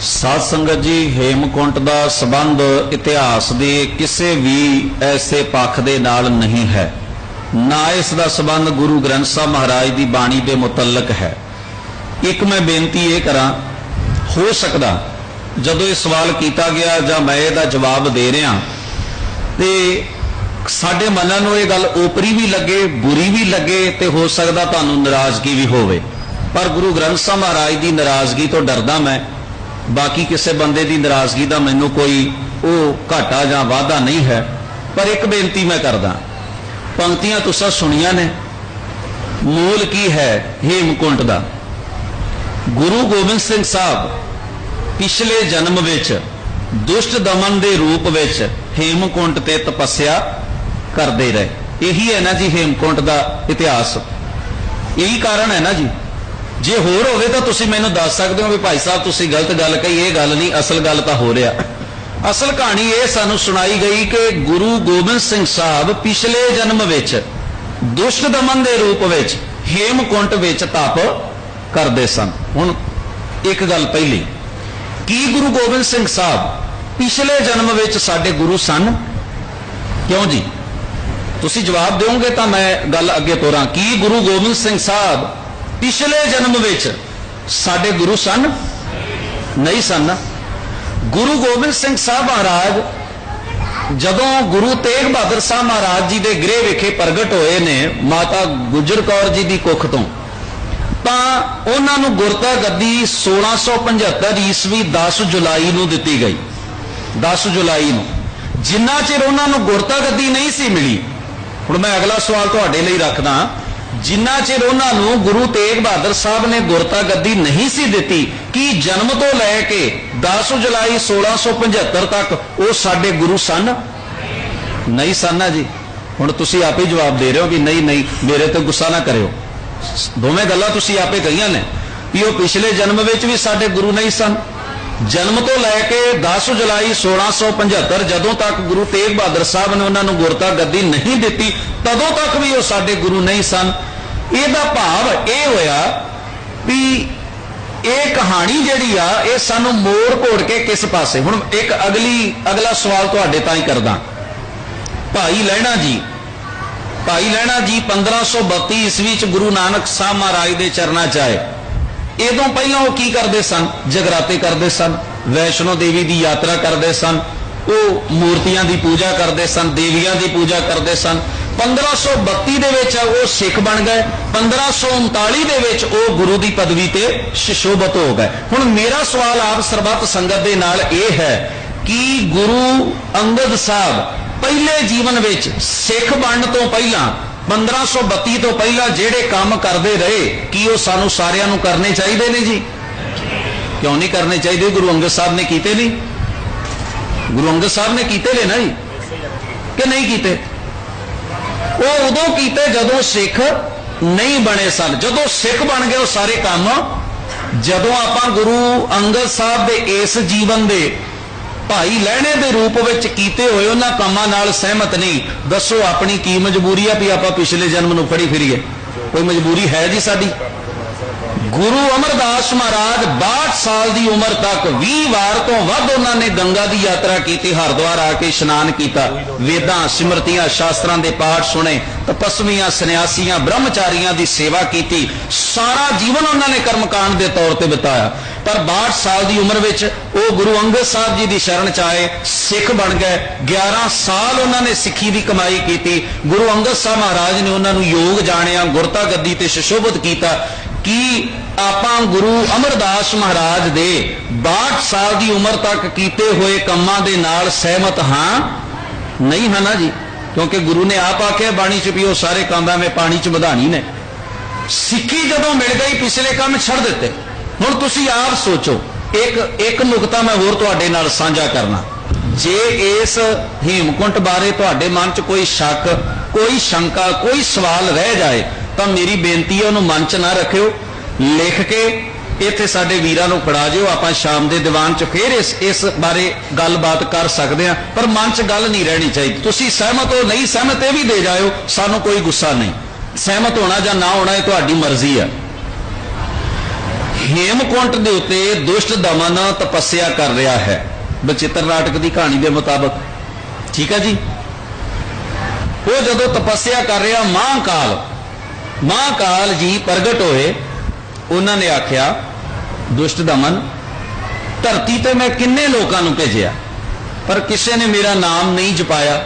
ਸਾਧ ਸੰਗਤ ਜੀ, ਹੇਮਕੁੰਟ ਦਾ ਸੰਬੰਧ ਇਤਿਹਾਸ ਦੇ ਕਿਸੇ ਵੀ ਐਸੇ ਪੱਖ ਦੇ ਨਾਲ ਨਹੀਂ ਹੈ। ਨਾ ਇਸ ਦਾ ਸੰਬੰਧ ਗੁਰੂ ਗ੍ਰੰਥ ਸਾਹਿਬ ਮਹਾਰਾਜ ਦੀ ਬਾਣੀ ਦੇ ਮੁਤਲਕ ਹੈ। ਇੱਕ ਮੈਂ ਬੇਨਤੀ ਇਹ ਕਰਾਂ, ਹੋ ਸਕਦਾ ਜਦੋਂ ਇਹ ਸਵਾਲ ਕੀਤਾ ਗਿਆ ਜਾਂ ਮੈਂ ਇਹਦਾ ਜਵਾਬ ਦੇ ਰਿਹਾ, ਤੇ ਸਾਡੇ ਮਨਾਂ ਨੂੰ ਇਹ ਗੱਲ ਓਪਰੀ ਵੀ ਲੱਗੇ, ਬੁਰੀ ਵੀ ਲੱਗੇ, ਤੇ ਹੋ ਸਕਦਾ ਤੁਹਾਨੂੰ ਨਾਰਾਜ਼ਗੀ ਵੀ ਹੋਵੇ। ਪਰ ਗੁਰੂ ਗ੍ਰੰਥ ਸਾਹਿਬ ਮਹਾਰਾਜ ਦੀ ਨਾਰਾਜ਼ਗੀ ਤੋਂ ਡਰਦਾ ਮੈਂ। ਬਾਕੀ ਕਿਸੇ ਬੰਦੇ ਦੀ ਨਾਰਾਜ਼ਗੀ ਦਾ ਮੈਨੂੰ ਕੋਈ ਉਹ ਘਾਟਾ ਜਾਂ ਵਾਧਾ ਨਹੀਂ ਹੈ, ਪਰ ਇੱਕ ਬੇਨਤੀ ਮੈਂ ਕਰਦਾ। ਪੰਕਤੀਆਂ ਤੁਸੀਂ ਸੁਣੀਆਂ ਨੇ। ਮੂਲ ਕੀ ਹੈ ਹੇਮਕੁੰਟ ਦਾ? ਗੁਰੂ ਗੋਬਿੰਦ ਸਿੰਘ ਸਾਹਿਬ ਪਿਛਲੇ ਜਨਮ ਵਿੱਚ ਦੁਸ਼ਟ ਦਮਨ ਦੇ ਰੂਪ ਵਿੱਚ ਹੇਮਕੁੰਟ ਤੇ ਤਪੱਸਿਆ ਕਰਦੇ ਰਹੇ। ਇਹੀ ਹੈ ਨਾ ਜੀ ਹੇਮਕੁੰਟ ਦਾ ਇਤਿਹਾਸ। ਇਹੀ ਕਾਰਨ ਹੈ ਨਾ ਜੀ। ਜੇ ਹੋਰ ਹੋਵੇ ਤਾਂ ਤੁਸੀਂ ਮੈਨੂੰ ਦੱਸ ਸਕਦੇ ਹੋ ਵੀ ਭਾਈ ਸਾਹਿਬ, ਤੁਸੀਂ ਗਲਤ ਗੱਲ ਕਹੀ, ਇਹ ਗੱਲ ਨਹੀਂ, ਅਸਲ ਗੱਲ ਤਾਂ ਹੋ ਰਿਹਾ। ਅਸਲ ਕਹਾਣੀ ਇਹ ਸਾਨੂੰ ਸੁਣਾਈ ਗਈ ਕਿ ਗੁਰੂ ਗੋਬਿੰਦ ਸਿੰਘ ਸਾਹਿਬ ਪਿਛਲੇ ਜਨਮ ਵਿੱਚ ਦੁਸ਼ਟ ਦਮਨ ਦੇ ਰੂਪ ਵਿੱਚ ਹੇਮਕੁੰਟ ਵਿੱਚ ਤਪ ਕਰਦੇ ਸਨ। ਹੁਣ ਇੱਕ ਗੱਲ ਪਹਿਲੀ, ਕੀ ਗੁਰੂ ਗੋਬਿੰਦ ਸਿੰਘ ਸਾਹਿਬ ਪਿਛਲੇ ਜਨਮ ਵਿੱਚ ਸਾਡੇ ਗੁਰੂ ਸਨ? ਕਿਉਂ ਜੀ? ਤੁਸੀਂ ਜਵਾਬ ਦਿਓਗੇ ਤਾਂ ਮੈਂ ਗੱਲ ਅੱਗੇ ਤੋਰਾਂ। ਕੀ ਗੁਰੂ ਗੋਬਿੰਦ ਸਿੰਘ ਸਾਹਿਬ ਪਿਛਲੇ ਜਨਮ ਵਿੱਚ ਸਾਡੇ ਗੁਰੂ ਸਨ? ਨਹੀਂ ਸਨ। ਗੁਰੂ ਗੋਬਿੰਦ ਸਿੰਘ ਸਾਹਿਬ ਮਹਾਰਾਜ ਜਦੋਂ ਗੁਰੂ ਤੇਗ ਬਹਾਦਰ ਸਾਹਿਬ ਮਹਾਰਾਜ ਜੀ ਦੇ ਗ੍ਰਹਿ ਵਿਖੇ ਪ੍ਰਗਟ ਹੋਏ ਨੇ ਮਾਤਾ ਗੁਜਰ ਕੌਰ ਜੀ ਦੀ ਕੁੱਖ ਤੋਂ, ਤਾਂ ਉਹਨਾਂ ਨੂੰ ਗੁਰਤਾ ਗੱਦੀ 1675 ਈਸਵੀ 10 ਜੁਲਾਈ ਨੂੰ ਦਿੱਤੀ ਗਈ। 10 ਜੁਲਾਈ ਨੂੰ। ਜਿੰਨਾ ਚਿਰ ਉਹਨਾਂ ਨੂੰ ਗੁਰਤਾ ਗੱਦੀ ਨਹੀਂ ਸੀ ਮਿਲੀ, ਹੁਣ ਮੈਂ ਅਗਲਾ ਸਵਾਲ ਤੁਹਾਡੇ ਲਈ ਰੱਖਦਾ ਜਿੰਨਾ ਚਿਰ ਉਹਨਾਂ ਨੂੰ ਗੁਰੂ ਤੇਗ ਬਹਾਦਰ ਸਾਹਿਬ ਨੇ ਗੁਰਤਾ ਗੱਦੀ ਨਹੀਂ ਸੀ ਦਿੱਤੀ, ਕਿ ਜਨਮ ਤੋਂ ਲੈ ਕੇ 10 ਜੁਲਾਈ 1675 ਤੱਕ ਉਹ ਸਾਡੇ ਗੁਰੂ ਸਨ? ਨਹੀਂ ਸਨ ਜੀ, ਹੁਣ ਤੁਸੀਂ ਆਪੇ ਜਵਾਬ ਦੇ ਰਹੇ ਹੋ ਵੀ ਨਹੀਂ ਨਹੀਂ, ਮੇਰੇ ਤੇ ਗੁੱਸਾ ਨਾ ਕਰਿਓ। ਦੋਵੇਂ ਗੱਲਾਂ ਤੁਸੀਂ ਆਪੇ ਕਹੀਆਂ ਨੇ ਵੀ ਉਹ ਪਿਛਲੇ ਜਨਮ ਵਿੱਚ ਵੀ ਸਾਡੇ ਗੁਰੂ ਨਹੀਂ ਸਨ। ਜਨਮ ਤੋਂ ਲੈ ਕੇ 10 ਜੁਲਾਈ 1675 ਜਦੋਂ ਤੱਕ ਗੁਰੂ ਤੇਗ ਬਹਾਦਰ ਸਾਹਿਬ ਨੇ ਉਹਨਾਂ ਨੂੰ ਗੁਰਤਾ ਗੱਦੀ ਨਹੀਂ ਦਿੱਤੀ, ਤਦੋਂ ਤੱਕ ਵੀ ਉਹ ਸਾਡੇ ਗੁਰੂ ਨਹੀਂ ਸਨ। ਇਹਦਾ ਭਾਵ ਇਹ ਹੋਇਆ ਵੀ ਇਹ ਕਹਾਣੀ ਜਿਹੜੀ ਆ, ਇਹ ਸਾਨੂੰ ਮੋੜ ਘੋੜ ਕੇ ਕਿਸ ਪਾਸੇ? ਹੁਣ ਇੱਕ ਅਗਲੀ, ਅਗਲਾ ਸਵਾਲ ਤੁਹਾਡੇ ਤਾਂ ਹੀ ਕਰਦਾ। ਭਾਈ ਲੈਣਾ ਜੀ, ਭਾਈ ਲੈਣਾ ਜੀ 1532 ਈਸਵੀ ਚ ਗੁਰੂ ਨਾਨਕ ਸਾਹਿਬ ਮਹਾਰਾਜ ਦੇ ਚਰਨਾਂ ਚ ਆਏ। ਇਦੋਂ ਪਹਿਲਾਂ ਉਹ ਕੀ ਕਰਦੇ ਸਨ? ਜਗਰਾਤੇ ਕਰਦੇ ਸਨ, ਵੈਸ਼ਨੋ ਦੇਵੀ ਦੀ ਯਾਤਰਾ ਕਰਦੇ ਸਨ, ਉਹ ਮੂਰਤੀਆਂ ਦੀ ਪੂਜਾ ਕਰਦੇ ਸਨ, ਦੇਵੀਆਂ ਦੀ ਪੂਜਾ ਕਰਦੇ ਸਨ। 1532 ਦੇ ਵਿੱਚ ਉਹ ਸਿੱਖ ਬਣ ਗਏ 1539 ਦੇ ਵਿੱਚ ਉਹ ਗੁਰੂ ਦੀ ਪਦਵੀ ਤੇ ਸ਼ਿਸ਼ੋਭਤ ਹੋ ਗਏ। ਹੁਣ ਮੇਰਾ ਸਵਾਲ ਆਪ ਸਰਬੱਤ ਸੰਗਤ ਦੇ ਨਾਲ ਇਹ ਹੈ ਕਿ ਗੁਰੂ ਅੰਗਦ ਸਾਹਿਬ ਪਹਿਲੇ ਜੀਵਨ ਵਿੱਚ ਸਿੱਖ ਬਣਨ ਤੋਂ ਪਹਿਲਾਂ 1532 ਤੋਂ ਪਹਿਲਾਂ ਜਿਹੜੇ ਕੰਮ ਕਰਦੇ ਰਹੇ, ਕੀ ਉਹ ਸਾਨੂੰ ਸਾਰਿਆਂ ਨੂੰ ਕਰਨੇ ਚਾਹੀਦੇ ਨੇ ਜੀ? ਕਿਉਂ ਨਹੀਂ ਕਰਨੇ ਚਾਹੀਦੇ? ਗੁਰੂ ਅੰਗਦ ਸਾਹਿਬ ਨੇ ਕੀਤੇ ਨਹੀਂ? ਗੁਰੂ ਅੰਗਦ ਸਾਹਿਬ ਨੇ ਕੀਤੇ ਨੇ ਨਾ ਜੀ? ਕਿ ਨਹੀਂ ਕੀਤੇ? ਉਹ ਉਦੋਂ ਕੀਤੇ ਜਦੋਂ ਸਿੱਖ ਨਹੀਂ ਬਣੇ ਸਨ। ਜਦੋਂ ਸਿੱਖ ਬਣ ਗਏ ਉਹ ਸਾਰੇ ਕੰਮ, ਜਦੋਂ ਆਪਾਂ ਗੁਰੂ ਅੰਗਦ ਸਾਹਿਬ ਦੇ ਇਸ ਜੀਵਨ ਦੇ ਭਾਈ ਲੈਣੇ ਦੇ ਰੂਪ ਵਿੱਚ ਕੀਤੇ ਹੋਏ ਉਹਨਾਂ ਕੰਮਾਂ ਨਾਲ ਸਹਿਮਤ ਨਹੀਂ, ਦੱਸੋ ਆਪਣੀ ਕੀ ਮਜਬੂਰੀ ਆ ਵੀ ਆਪਾਂ ਪਿਛਲੇ ਜਨਮ ਨੂੰ ਫੜੀ ਫਿਰੀਏ? ਕੋਈ ਮਜਬੂਰੀ ਹੈ ਜੀ ਸਾਡੀ? ਗੁਰੂ ਅਮਰਦਾਸ ਮਹਾਰਾਜ 62 ਸਾਲ ਦੀ ਉਮਰ ਤੱਕ 20 ਵਾਰ ਤੋਂ ਵੱਧ ਉਹਨਾਂ ਨੇ ਗੰਗਾ ਦੀ ਯਾਤਰਾ ਕੀਤੀ, ਹਰਿਦੁਆਰ ਆ ਕੇ ਇਸ਼ਨਾਨ ਕੀਤਾ। ਵੇਦਾਂ, ਸਿਮਰਤੀਆਂ, ਸ਼ਾਸਤਰਾਂ ਦੇ ਪਾਠ ਸੁਣੇ, ਤਪਸਵੀਆਂ, ਸੰਨਿਆਸੀਆਂ, ਬ੍ਰਹਮਚਾਰੀਆਂ ਦੀ ਸੇਵਾ ਕੀਤੀ। ਸਾਰਾ ਜੀਵਨ ਉਹਨਾਂ ਨੇ ਕਰਮਕਾਂਡ ਦੇ ਤੌਰ ਤੇ ਬਿਤਾਇਆ। ਪਰ 62 ਸਾਲ ਦੀ ਉਮਰ ਵਿੱਚ ਉਹ ਗੁਰੂ ਅੰਗਦ ਸਾਹਿਬ ਜੀ ਦੀ ਸ਼ਰਨ ਚ ਆਏ, ਸਿੱਖ ਬਣ ਗਏ। 11 ਸਾਲ ਉਹਨਾਂ ਨੇ ਸਿੱਖੀ ਦੀ ਕਮਾਈ ਕੀਤੀ। ਗੁਰੂ ਅੰਗਦ ਸਾਹਿਬ ਮਹਾਰਾਜ ਨੇ ਉਹਨਾਂ ਨੂੰ ਯੋਗ ਜਾਣਿਆ, ਗੁਰਤਾ ਗੱਦੀ ਤੇ ਸ਼ਿਸ਼ੋਭਤ ਕੀਤਾ। ਕਿ ਆਪਾਂ ਗੁਰੂ ਅਮਰਦਾਸ ਮਹਾਰਾਜ ਦੇ 62 ਸਾਲ ਦੀ ਉਮਰ ਤੱਕ ਕੀਤੇ ਹੋਏ ਕੰਮਾਂ ਦੇ ਨਾਲ ਸਹਿਮਤ ਹਾਂ? ਨਹੀਂ ਹਾਂ ਨਾ ਜੀ, ਕਿਉਂਕਿ ਗੁਰੂ ਨੇ ਆਪ ਆਖਿਆ, ਬਾਣੀ ਚ ਵੀ ਉਹ ਸਾਰੇ ਕੰਮਾਂ ਵਿੱਚ ਪਾਣੀ ਚ ਵਧਾਣੀ ਨੇ। ਸਿੱਖੀ ਜਦੋਂ ਮਿਲ ਗਈ, ਪਿਛਲੇ ਕੰਮ ਛੱਡ ਦਿੱਤੇ। ਹੁਣ ਤੁਸੀਂ ਆਪ ਸੋਚੋ, ਇੱਕ ਇੱਕ ਨੁਕਤਾ ਮੈਂ ਹੋਰ ਤੁਹਾਡੇ ਨਾਲ ਸਾਂਝਾ ਕਰਨਾ। ਜੇ ਇਸ ਹੀਮਕੁੰਟ ਬਾਰੇ ਤੁਹਾਡੇ ਮਨ 'ਚ ਕੋਈ ਸ਼ੱਕ, ਕੋਈ ਸ਼ੰਕਾ, ਕੋਈ ਸਵਾਲ ਰਹਿ ਜਾਏ ਤਾਂ ਮੇਰੀ ਬੇਨਤੀ ਹੈ, ਉਹਨੂੰ ਮਨ 'ਚ ਨਾ ਰੱਖਿਓ। ਲਿਖ ਕੇ ਇੱਥੇ ਸਾਡੇ ਵੀਰਾਂ ਨੂੰ ਫੜਾ ਜਿਓ। ਆਪਾਂ ਸ਼ਾਮ ਦੇ ਦੀਵਾਨ 'ਚ ਫੇਰ ਇਸ ਇਸ ਬਾਰੇ ਗੱਲਬਾਤ ਕਰ ਸਕਦੇ ਹਾਂ। ਪਰ ਮਨ 'ਚ ਗੱਲ ਨਹੀਂ ਰਹਿਣੀ ਚਾਹੀਦੀ। ਤੁਸੀਂ ਸਹਿਮਤ ਹੋ, ਨਹੀਂ ਸਹਿਮਤ, ਇਹ ਵੀ ਦੇ ਜਾਇਓ। ਸਾਨੂੰ ਕੋਈ ਗੁੱਸਾ ਨਹੀਂ। ਸਹਿਮਤ ਹੋਣਾ ਜਾਂ ਨਾ ਹੋਣਾ, ਇਹ ਤੁਹਾਡੀ ਮਰਜ਼ੀ ਹੈ। ਹੇਮਕੁੰਟ ਦੇ ਉੱਤੇ ਦੁਸ਼ਟ ਦਮਨ ਤਪੱਸਿਆ ਕਰ ਰਿਹਾ ਹੈ। ਬਚਿੱਤਰ ਨਾਟਕ ਦੀ ਕਹਾਣੀ ਦੇ ਮੁਤਾਬਕ। ਠੀਕ ਹੈ ਜੀ? ਉਹ ਜਦੋਂ ਤਪੱਸਿਆ ਕਰ ਰਿਹਾ, ਮਹਾਕਾਲ। ਮਹਾਕਾਲ ਜੀ ਪ੍ਰਗਟ ਹੋਏ ਉਹਨਾਂ ਨੇ ਆਖਿਆ ਦੁਸ਼ਟ ਦਮਨ ਧਰਤੀ ਤੇ ਮੈਂ ਕਿੰਨੇ ਲੋਕਾਂ ਨੂੰ ਭੇਜਿਆ? ਪਰ ਕਿਸੇ ਨੇ ਮੇਰਾ ਨਾਮ ਨਹੀਂ ਜਪਾਇਆ।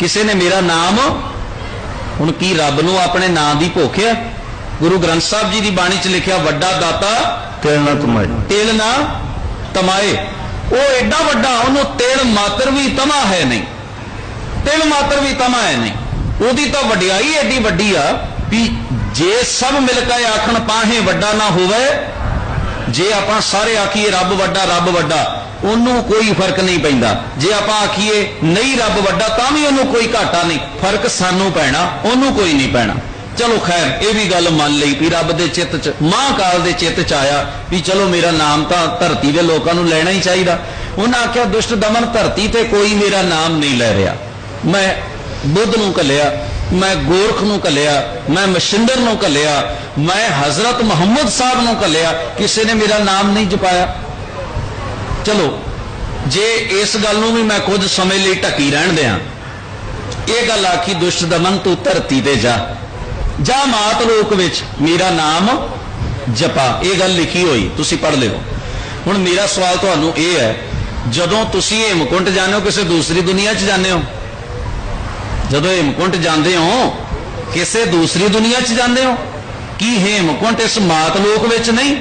ਕਿਸੇ ਨੇ ਮੇਰਾ ਨਾਮ ਹੁਣ ਕੀ ਰੱਬ ਨੂੰ ਆਪਣੇ ਨਾਮ ਦੀ ਭੁੱਖ ਹੈ? ਗੁਰੂ ਗ੍ਰੰਥ ਸਾਹਿਬ ਜੀ ਦੀ ਬਾਣੀ 'ਚ ਲਿਖਿਆ ਵੱਡਾ ਦਾਤਾ ਤੇਲ ਨਾ ਤੁਮਾਈ ਤੇਲ ਨਾ ਤਮਾਏ। ਉਹ ਐਡਾ ਵੱਡਾ ਉਹਨੂੰ ਤੇਲ ਮਾਤਰ ਵੀ ਤਮਾ ਹੈ ਨਹੀਂ। ਤੇਲ ਮਾਤਰ ਵੀ ਤਮਾ ਹੈ ਨਹੀਂ। ਉਹਦੀ ਤਾਂ ਵਡਿਆਈ ਐਡੀ ਵੱਡੀ ਆ ਵੀ ਜੇ ਸਭ ਮਿਲ ਕੇ ਆਖਣ ਪਾਹੇ ਵੱਡਾ ਨਾ ਹੋਵੇ, ਜੇ ਆਪਾਂ ਸਾਰੇ ਆਖੀਏ ਰੱਬ ਵੱਡਾ ਰੱਬ ਵੱਡਾ, ਉਹਨੂੰ ਕੋਈ ਫ਼ਰਕ ਨਹੀਂ ਪੈਂਦਾ। ਜੇ ਆਪਾਂ ਆਖੀਏ ਨਹੀਂ ਰੱਬ ਵੱਡਾ, ਤਾਂ ਵੀ ਉਹਨੂੰ ਕੋਈ ਘਾਟਾ ਨਹੀਂ। ਫ਼ਰਕ ਸਾਨੂੰ ਪੈਣਾ, ਉਹਨੂੰ ਕੋਈ ਨਹੀਂ ਪੈਣਾ। ਚਲੋ ਖੈਰ, ਇਹ ਵੀ ਗੱਲ ਮੰਨ ਲਈ ਵੀ ਰੱਬ ਦੇ ਚਿੱਤ 'ਚ, ਮਹਾਕਾਲ ਦੇ ਚਿੱਤ 'ਚ ਆਇਆ ਵੀ ਚਲੋ ਮੇਰਾ ਨਾਮ ਤਾਂ ਧਰਤੀ ਦੇ ਲੋਕਾਂ ਨੂੰ ਲੈਣਾ ਹੀ ਚਾਹੀਦਾ। ਉਹਨਾਂ ਆਖਿਆ, ਦੁਸ਼ਟ ਦਮਨ ਧਰਤੀ ਤੇ ਕੋਈ ਮੇਰਾ ਨਾਮ ਨਹੀਂ ਲੈ ਰਿਹਾ। ਮੈਂ ਬੁੱਧ ਨੂੰ ਕੱਲਿਆ ਮੈਂ ਗੋਰਖ ਨੂੰ ਕੱਲਿਆ ਮੈਂ ਮਸ਼ਿੰਦਰ ਨੂੰ ਕੱਲਿਆ ਮੈਂ ਹਜ਼ਰਤ ਮੁਹੰਮਦ ਸਾਹਿਬ ਨੂੰ ਕੱਲਿਆ ਕਿਸੇ ਨੇ ਮੇਰਾ ਨਾਮ ਨਹੀਂ ਜਪਾਇਆ। ਚਲੋ, ਜੇ ਇਸ ਗੱਲ ਨੂੰ ਵੀ ਮੈਂ ਕੁਝ ਸਮੇਂ ਲਈ ਢੱਕੀ ਰਹਿਣ ਦਿਆਂ, ਇਹ ਗੱਲ ਆਖੀ ਦੁਸ਼ਟ ਦਮਨ, ਤੂੰ ਧਰਤੀ ਤੇ ਜਾ। ਜਾ ਮਾਤ ਲੋਕ ਵਿੱਚ, ਮੇਰਾ ਨਾਮ ਜਪਾ। ਇਹ ਗੱਲ ਲਿਖੀ ਹੋਈ, ਤੁਸੀਂ ਪੜ੍ਹ ਲਿਓ। ਹੁਣ ਮੇਰਾ ਸਵਾਲ ਤੁਹਾਨੂੰ ਇਹ ਹੈ, ਜਦੋਂ ਤੁਸੀਂ ਹੇਮਕੁੰਟ ਜਾਂਦੇ ਹੋ, ਕਿਸੇ ਦੂਸਰੀ ਦੁਨੀਆ 'ਚ ਜਾਂਦੇ ਹੋ? ਜਦੋਂ ਹੇਮਕੁੰਟ ਜਾਂਦੇ ਹੋ, ਕਿਸੇ ਦੂਸਰੀ ਦੁਨੀਆ 'ਚ ਜਾਂਦੇ ਹੋ? ਕੀ ਹੇਮਕੁੰਟ ਇਸ ਮਾਤ ਲੋਕ ਵਿੱਚ ਨਹੀਂ?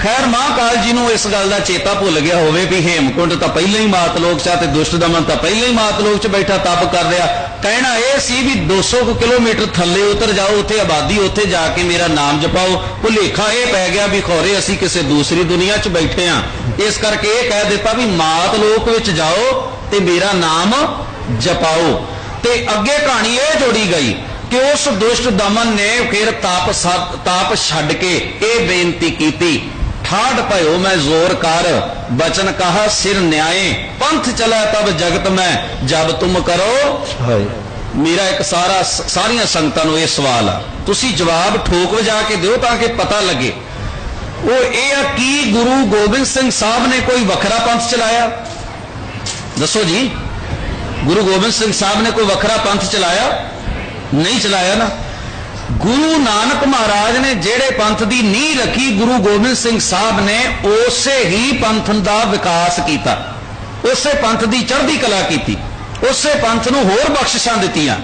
ਖੈਰ, ਮਹਾਕਾਲ ਜੀ ਨੂੰ ਇਸ ਗੱਲ ਦਾ ਚੇਤਾ ਭੁੱਲ ਗਿਆ ਹੋਵੇ ਵੀ ਹੇਮਕੁੰਟ ਤਾਂ ਪਹਿਲਾਂ ਹੀ ਮਾਤ ਲੋਕ 'ਚ ਤੇ ਦੁਸ਼ਟ ਦਮਨ ਤਾਂ ਪਹਿਲਾਂ ਹੀ ਮਾਤ ਲੋਕ 'ਚ ਬੈਠਾ ਤਪ ਕਰ ਰਿਹਾ। ਕਹਿਣਾ ਇਹ ਸੀ ਵੀ 200 ਕੁ ਕਿਲੋਮੀਟਰ ਥੱਲੇ ਉਤਰ ਜਾਓ, ਉੱਥੇ ਆਬਾਦੀ, ਉੱਥੇ ਜਾ ਕੇ ਮੇਰਾ ਨਾਮ ਜਪਾਓ। ਭੁਲੇਖਾ ਇਹ ਪੈ ਗਿਆ ਵੀ ਖੋਰੇ ਅਸੀਂ ਕਿਸੇ ਦੂਸਰੀ ਦੁਨੀਆ 'ਚ ਬੈਠੇ ਆ। ਇਸ ਕਰਕੇ ਇਹ ਕਹਿ ਦਿੱਤਾ ਵੀ ਮਾਤ ਲੋਕ ਵਿੱਚ ਜਾਓ ਤੇ ਮੇਰਾ ਨਾਮ ਜਪਾਓ। ਤੇ ਅੱਗੇ ਕਹਾਣੀ ਇਹ ਜੋੜੀ ਗਈ ਕਿ ਉਸ ਦੁਸ਼ਟ ਦਮਨ ਨੇ ਫਿਰ ਤਾਪ ਤਾਪ ਛੱਡ ਕੇ ਇਹ ਬੇਨਤੀ ਕੀਤੀ ਠਾੜ ਭਇਓ ਮੈਂ ਜ਼ੋਰ ਕਰ ਬਚਨ ਕਹਾ ਸਿਰ ਨਿਆਏ ਪੰਥ ਚਲਾ ਤਬ ਜਗਤ ਮੈਂ ਜਬ ਤੁਮ ਕਰੋ। ਹਾਏ। ਮੇਰਾ ਇੱਕ ਸਾਰਾ ਸਾਰੀਆਂ ਸੰਗਤਾਂ ਨੂੰ ਇਹ ਸਵਾਲ ਆ। ਤੁਸੀਂ ਜਵਾਬ ਠੋਕ ਵਜਾ ਕੇ ਦਿਓ ਤਾਂ ਕਿ ਪਤਾ ਲੱਗੇ। ਉਹ ਇਹ ਆ ਕੀ ਗੁਰੂ ਗੋਬਿੰਦ ਸਿੰਘ ਸਾਹਿਬ ਨੇ ਕੋਈ ਵੱਖਰਾ ਪੰਥ ਚਲਾਇਆ? ਦੱਸੋ ਜੀ। ਗੁਰੂ ਗੋਬਿੰਦ ਸਿੰਘ ਸਾਹਿਬ ਨੇ ਕੋਈ ਵੱਖਰਾ ਪੰਥ ਚਲਾਇਆ? ਨਹੀਂ ਚਲਾਇਆ ਨਾ। ਗੁਰੂ ਨਾਨਕ ਮਹਾਰਾਜ ਨੇ ਜਿਹੜੇ ਪੰਥ ਦੀ ਨੀਂਹ ਰੱਖੀ, ਗੁਰੂ ਗੋਬਿੰਦ ਸਿੰਘ ਸਾਹਿਬ ਨੇ ਉਸੇ ਹੀ ਪੰਥ ਦਾ ਵਿਕਾਸ ਕੀਤਾ। ਉਸੇ ਪੰਥ ਦੀ ਚੜ੍ਹਦੀ ਕਲਾ ਕੀਤੀ। ਉਸੇ ਪੰਥ ਨੂੰ ਹੋਰ ਬਖਸ਼ਿਸ਼ਾਂ ਦਿੱਤੀਆਂ।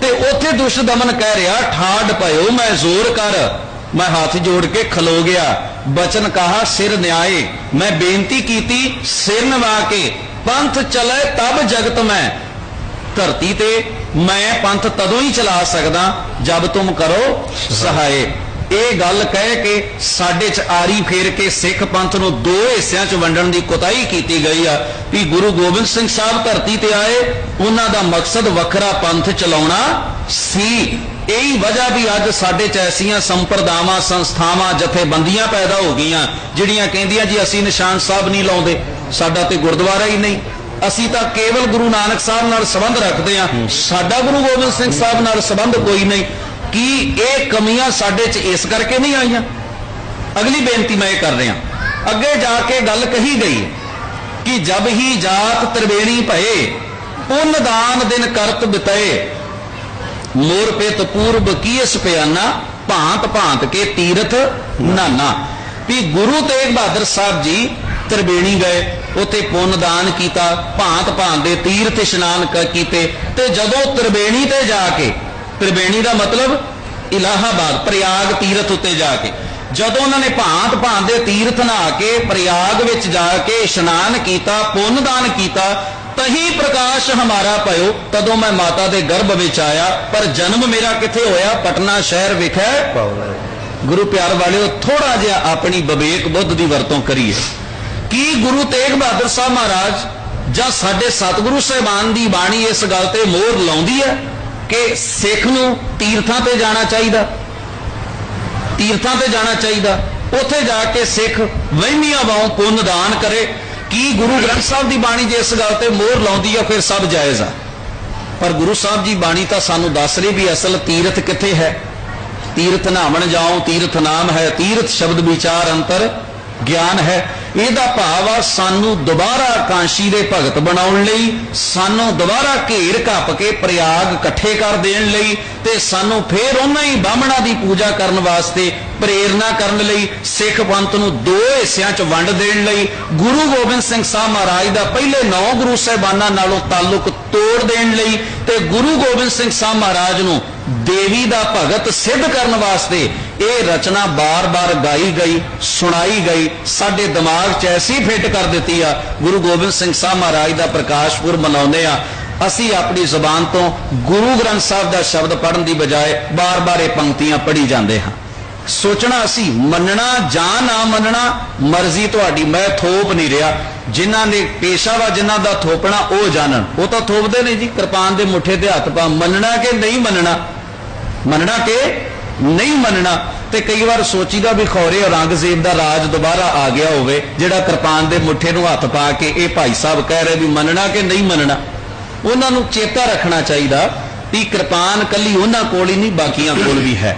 ਤੇ ਉੱਥੇ ਦੁਸ਼ਟ ਦਮਨ ਕਹਿ ਰਿਹਾ ਠਾੜ ਭਇਓ, ਮੈਂ ਜ਼ੋਰ ਕਰ। ਮੈਂ ਹੱਥ ਜੋੜ ਕੇ ਖਲੋ ਗਿਆ। ਬਚਨ ਕਹਾ, ਸਿਰ ਨਿਆਏ। ਮੈਂ ਬੇਨਤੀ ਕੀਤੀ, ਸਿਰ ਨਵਾ ਕੇ। ਪੰਥ ਚਲੇ ਤਬ ਜਗਤ ਮੈਂ। ਧਰਤੀ ਤੇ ਮੈਂ ਪੰਥ ਤਦੋਂ ਹੀ ਚਲਾ ਸਕਦਾ ਜਦ ਤੁਮ ਕਰੋ ਸਹਾਏ। ਇਹ ਗੱਲ ਕਹਿ ਕੇ ਸਾਡੇ ਚ ਆਰੀ ਫੇਰ ਕੇ ਸਿੱਖ ਪੰਥ ਨੂੰ ਦੋ ਹਿੱਸਿਆਂ ਚ ਵੰਡਣ ਦੀ ਕੁਤਾਈ ਕੀਤੀ ਗਈ ਆ ਵੀ ਗੁਰੂ ਗੋਬਿੰਦ ਸਿੰਘ ਸਾਹਿਬ ਧਰਤੀ ਤੇ ਆਏ, ਉਹਨਾਂ ਦਾ ਮਕਸਦ ਵੱਖਰਾ ਪੰਥ ਚਲਾਉਣਾ ਸੀ। ਇਹੀ ਵਜ੍ਹਾ ਵੀ ਅੱਜ ਸਾਡੇ ਚ ਐਸੀਆਂ ਸੰਪਰਦਾਵਾਂ, ਸੰਸਥਾਵਾਂ, ਜਥੇਬੰਦੀਆਂ ਪੈਦਾ ਹੋ ਗਈਆਂ, ਜਿਹੜੀਆਂ ਕਹਿੰਦੀਆਂ ਜੀ ਅਸੀਂ ਨਿਸ਼ਾਨ ਸਾਹਿਬ ਨਹੀਂ ਲਾਉਂਦੇ। ਸਾਡਾ ਤੇ ਗੁਰਦੁਆਰਾ ਹੀ ਨਹੀਂ। ਅਸੀਂ ਤਾਂ ਕੇਵਲ ਗੁਰੂ ਨਾਨਕ ਸਾਹਿਬ ਨਾਲ ਸੰਬੰਧ ਰੱਖਦੇ ਹਾਂ। ਸਾਡਾ ਗੁਰੂ ਗੋਬਿੰਦ ਸਿੰਘ ਸਾਹਿਬ ਨਾਲ ਸੰਬੰਧ ਕੋਈ ਨਹੀਂ। ਕੀ ਇਹ ਕਮੀਆਂ ਸਾਡੇ 'ਚ ਇਸ ਕਰਕੇ ਨਹੀਂ ਆਈਆਂ? ਅਗਲੀ ਬੇਨਤੀ ਮੈਂ ਇਹ ਕਰ ਰਿਹਾ। ਅੱਗੇ ਜਾ ਕੇ ਗੱਲ ਕਹੀ ਗਈ ਕਿ ਜਬ ਹੀ ਜਾਤ ਤਰਵੇਣੀ ਭਏ ਪੁੰਨ ਦਾਨ ਦਿਨ ਕਰਤ ਬਿਤਏ। ਮੋਰ ਪਿਤ ਪੂਰਬ ਕੀਸ ਪਿਆਨਾ ਭਾਂਤ ਭਾਂਤ ਕੇ ਤੀਰਥ ਨਾਨਾ। ਵੀ ਗੁਰੂ ਤੇਗ ਬਹਾਦਰ ਸਾਹਿਬ ਜੀ ਤਰਬੇਣੀ ਗਏ ਉੱਥੇ ਪੁੰਨ ਦਾਨ ਕੀਤਾ ਭਾਂਤ ਭਾਂਤ ਦੇ ਤੀਰਥ ਇਸ਼ਨਾਨ ਕੀਤੇ ਤੇ ਜਦੋਂ ਤਰਬੇਣੀ ਤੇ ਜਾ ਕੇ ਤਰਬੇਣੀ ਦਾ ਮਤਲਬ ਇਲਾਹਾਬਾਦ ਪ੍ਰਯਾਗ ਤੀਰਥ ਉੱਤੇ ਜਾ ਕੇ ਜਦੋਂ ਉਹਨਾਂ ਨੇ ਭਾਂਤ ਭਾਂਤ ਦੇ ਤੀਰਥ ਨਹਾ ਕੇ ਪ੍ਰਯਾਗ ਵਿੱਚ ਜਾ ਕੇ ਇਸ਼ਨਾਨ ਕੀਤਾ ਪੁੰਨ ਦਾਨ ਕੀਤਾ ਤਹੀਂ ਪ੍ਰਕਾਸ਼ ਹਮਾਰਾ ਭਇਓ ਤਦੋਂ ਮੈਂ ਮਾਤਾ ਦੇ ਗਰਭ ਵਿੱਚ ਆਇਆ ਪਰ ਜਨਮ ਮੇਰਾ ਕਿੱਥੇ ਹੋਇਆ ਪਟਨਾ ਸ਼ਹਿਰ ਵਿਖੇ। ਗੁਰੂ ਪਿਆਰ ਵਾਲਿਓ ਥੋੜਾ ਜਿਹਾ ਆਪਣੀ ਵਿਵੇਕ ਬੁੱਧ ਦੀ ਵਰਤੋਂ ਕਰੀਏ। ਕੀ ਗੁਰੂ ਤੇਗ ਬਹਾਦਰ ਸਾਹਿਬ ਮਹਾਰਾਜ ਜਾਂ ਸਾਡੇ ਸਤਿਗੁਰੂ ਸਾਹਿਬਾਨ ਦੀ ਬਾਣੀ ਇਸ ਗੱਲ ਤੇ ਮੋਹਰ ਲਾਉਂਦੀ ਹੈ ਕਿ ਸਿੱਖ ਨੂੰ ਤੀਰਥਾਂ ਤੇ ਜਾਣਾ ਚਾਹੀਦਾ? ਤੀਰਥਾਂ ਤੇ ਜਾਣਾ ਚਾਹੀਦਾ। ਉੱਥੇ ਜਾ ਕੇ ਸਿੱਖ ਵਹਿਮੀਆਂ ਵਾਂਗ ਪੁੰਨ ਦਾਨ ਕਰੇ। ਕੀ ਗੁਰੂ ਗ੍ਰੰਥ ਸਾਹਿਬ ਦੀ ਬਾਣੀ ਜੇ ਇਸ ਗੱਲ ਤੇ ਮੋਹਰ ਲਾਉਂਦੀ ਆ ਫਿਰ ਸਭ ਜਾਇਜ਼ ਆ। ਪਰ ਗੁਰੂ ਸਾਹਿਬ ਜੀ ਬਾਣੀ ਤਾਂ ਸਾਨੂੰ ਦੱਸ ਰਹੀ ਵੀ ਅਸਲ ਤੀਰਥ ਕਿੱਥੇ ਹੈ? ਤੀਰਥ ਨਾਮਣ ਜਾਓ, ਤੀਰਥ ਨਾਮ ਹੈ, ਤੀਰਥ ਸ਼ਬਦ ਵਿਚਾਰ ਅੰਤਰ ਗਿਆਨ ਹੈ। ਇਹਦਾ ਭਾਵ ਆ ਸਾਨੂੰ ਦੁਬਾਰਾ ਕਾਂਸ਼ੀ ਦੇ ਭਗਤ ਬਣਾਉਣ ਲਈ, ਸਾਨੂੰ ਦੁਬਾਰਾ ਘੇਰ ਘੱਪ ਕੇ ਪ੍ਰਯਾਗ ਇਕੱਠੇ ਕਰ ਦੇਣ ਲਈ ਤੇ ਸਾਨੂੰ ਫੇਰ ਉਹਨਾਂ ਹੀ ਬਾਹਮਣਾ ਦੀ ਪੂਜਾ ਕਰਨ ਵਾਸਤੇ ਪ੍ਰੇਰਣਾ ਕਰਨ ਲਈ, ਸਿੱਖ ਪੰਥ ਨੂੰ ਦੋ ਹਿੱਸਿਆਂ 'ਚ ਵੰਡ ਦੇਣ ਲਈ, ਗੁਰੂ ਗੋਬਿੰਦ ਸਿੰਘ ਸਾਹਿਬ ਮਹਾਰਾਜ ਦਾ ਪਹਿਲੇ ਨੌ ਗੁਰੂ ਸਾਹਿਬਾਨਾਂ ਨਾਲੋਂ ਤਾਲੁਕ ਤੋੜ ਦੇਣ ਲਈ ਤੇ ਗੁਰੂ ਗੋਬਿੰਦ ਸਿੰਘ ਸਾਹਿਬ ਮਹਾਰਾਜ ਨੂੰ ਦੇਵੀ ਦਾ ਭਗਤ ਸਿੱਧ ਕਰਨ ਵਾਸਤੇ ਇਹ ਰਚਨਾ ਬਾਰ-ਬਾਰ ਗਾਈ ਗਈ, ਸੁਣਾਈ ਗਈ, ਸਾਡੇ ਦਿਮਾਗ 'ਚ ਐਸੀ ਫਿੱਟ ਕਰ ਦਿੱਤੀ ਆ, ਗੁਰੂ ਗੋਬਿੰਦ ਸਿੰਘ ਸਾਹਿਬ ਮਹਾਰਾਜ ਦਾ ਪ੍ਰਕਾਸ਼ ਪੁਰਬ ਮਨਾਉਂਦੇ ਆ, ਅਸੀਂ ਆਪਣੀ ਜ਼ੁਬਾਨ ਤੋਂ ਗੁਰੂ ਗ੍ਰੰਥ ਸਾਹਿਬ ਦਾ ਸ਼ਬਦ ਪੜਨ ਦੀ ਬਜਾਏ ਬਾਰ-ਬਾਰ ਇਹ ਪੰਕਤੀਆਂ ਪੜ੍ਹੀ ਜਾਂਦੇ ਹਾਂ। ਸੋਚਣਾ ਅਸੀਂ ਮੰਨਣਾ ਜਾਂ ਨਾ ਮੰਨਣਾ, ਮਰਜ਼ੀ ਤੁਹਾਡੀ, ਮੈਂ ਥੋਪ ਨਹੀਂ ਰਿਹਾ। ਜਿਨ੍ਹਾਂ ਨੇ ਪੇਸ਼ਾ ਵਾ ਜਿਨ੍ਹਾਂ ਦਾ ਥੋਪਣਾ, ਉਹ ਜਾਣਨ। ਉਹ ਤਾਂ ਥੋਪਦੇ ਨਹੀਂ ਜੀ, ਕਿਰਪਾਨ ਦੇ ਮੁੱਠੇ ਤੇ ਹੱਥ ਪਾ, ਮੰਨਣਾ ਕਿ ਨਹੀਂ ਮੰਨਣਾ? ਮੰਨਣਾ ਕਿ ਨਹੀਂ ਮੰਨਣਾ ਤੇ ਕਈ ਵਾਰ ਸੋਚੀਦਾ ਵੀ ਖੌਰੇ ਔਰੰਗਜ਼ੇਬ ਦਾ ਰਾਜ ਦੁਬਾਰਾ ਆ ਗਿਆ ਹੋਵੇ, ਜਿਹੜਾ ਕਿਰਪਾਨ ਦੇ ਮੁੱਠੇ ਨੂੰ ਹੱਥ ਪਾ ਕੇ ਇਹ ਭਾਈ ਸਾਹਿਬ ਕਹਿ ਰਹੇ ਵੀ ਮੰਨਣਾ ਕਿ ਨਹੀਂ ਮੰਨਣਾ। ਉਹਨਾਂ ਨੂੰ ਚੇਤਾ ਰੱਖਣਾ ਚਾਹੀਦਾ ਵੀ ਕਿਰਪਾਨ ਕੱਲੀ ਉਹਨਾਂ ਕੋਲ ਹੀ ਨਹੀਂ, ਬਾਕੀਆਂ ਕੋਲ ਵੀ ਹੈ।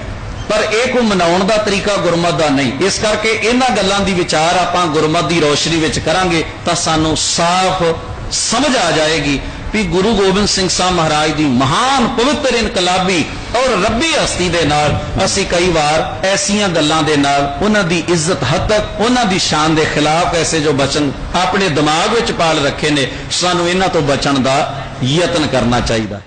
ਪਰ ਇਹ ਕੋ ਮਨਾਉਣ ਦਾ ਤਰੀਕਾ ਗੁਰਮਤ ਦਾ ਨਹੀਂ। ਇਸ ਕਰਕੇ ਇਹਨਾਂ ਗੱਲਾਂ ਦੀ ਵਿਚਾਰ ਆਪਾਂ ਗੁਰਮਤ ਦੀ ਰੋਸ਼ਨੀ ਵਿੱਚ ਕਰਾਂਗੇ ਤਾਂ ਸਾਨੂੰ ਸਾਫ਼ ਸਮਝ ਆ ਜਾਏਗੀ। ਵੀ ਗੁਰੂ ਗੋਬਿੰਦ ਸਿੰਘ ਸਾਹਿਬ ਮਹਾਰਾਜ ਦੀ ਮਹਾਨ ਪਵਿੱਤਰ ਇਨਕਲਾਬੀ ਔਰ ਰੱਬੀ ਹਸਤੀ ਦੇ ਨਾਲ ਅਸੀਂ ਕਈ ਵਾਰ ਐਸੀਆਂ ਗੱਲਾਂ ਦੇ ਨਾਲ ਉਹਨਾਂ ਦੀ ਇੱਜ਼ਤ ਹੱਦ ਤੱਕ, ਉਹਨਾਂ ਦੀ ਸ਼ਾਨ ਦੇ ਖਿਲਾਫ ਐਸੇ ਜੋ ਬਚਨ ਆਪਣੇ ਦਿਮਾਗ ਵਿੱਚ ਪਾਲ ਰੱਖੇ ਨੇ, ਸਾਨੂੰ ਇਹਨਾਂ ਤੋਂ ਬਚਣ ਦਾ ਯਤਨ ਕਰਨਾ ਚਾਹੀਦਾ।